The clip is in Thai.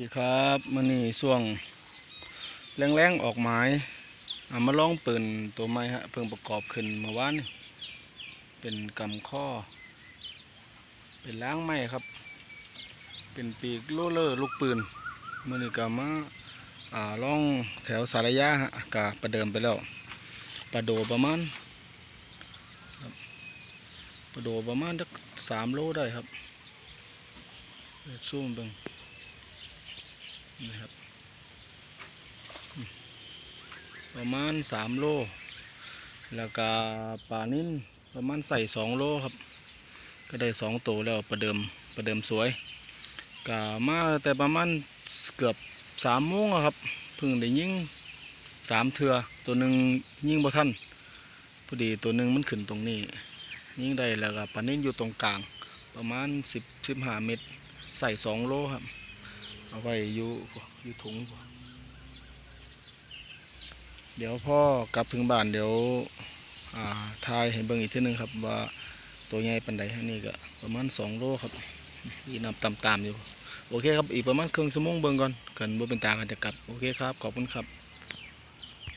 ดีครับมันนี่ช่วงแรงๆออกหมายอามาลองปืนตัวใหม่ฮะเพิ่งประกอบขึ้นเมื่อวานี่เป็นกำข้อ เป็นล้างไม้ครับ เป็นปีกโลเลอร์ลูกปืนมือนี่ก็มาอ่าล่องแถวสารยาฮะกะประเดิมไปแล้วประโดประมาณประโดประมาณสักสามโลได้ครับซูมเบิ่ง นะครับ ประมาณสามโล แล้วก็ปลานิ่นประมาณใส่สองโลครับ ก็ได้สองตัวแล้วประเดิมประเดิมสวยก็มาแต่ประมาณเกือบสามโมงครับเพิ่งได้ยิงสามเถือตัวหนึ่งยิงบ่ทันพอดีตัวหนึ่งมันขึ้นตรงนี้ ยิงได้แล้วก็ปลานิ่นอยู่ตรงกลางประมาณสิบสิบห้าเมตรใส่สองโลครับ เอาไว้อยู่อยู่ถุง เดี๋ยวพ่อกลับถึงบ้านเดี๋ยวาทายเห็นเบิ่งอีกทีหนึงครับว่าตัวใหญ่ปันใดอันนี้ก็ประมาณสองโลครับอีนำตามๆอยู่ โอเคครับ อีกประมาณครึ่งชั่วโมงเบิ่งก่อนกันบ่เป็นตากันจะกลับ โอเคครับ ขอบคุณครับ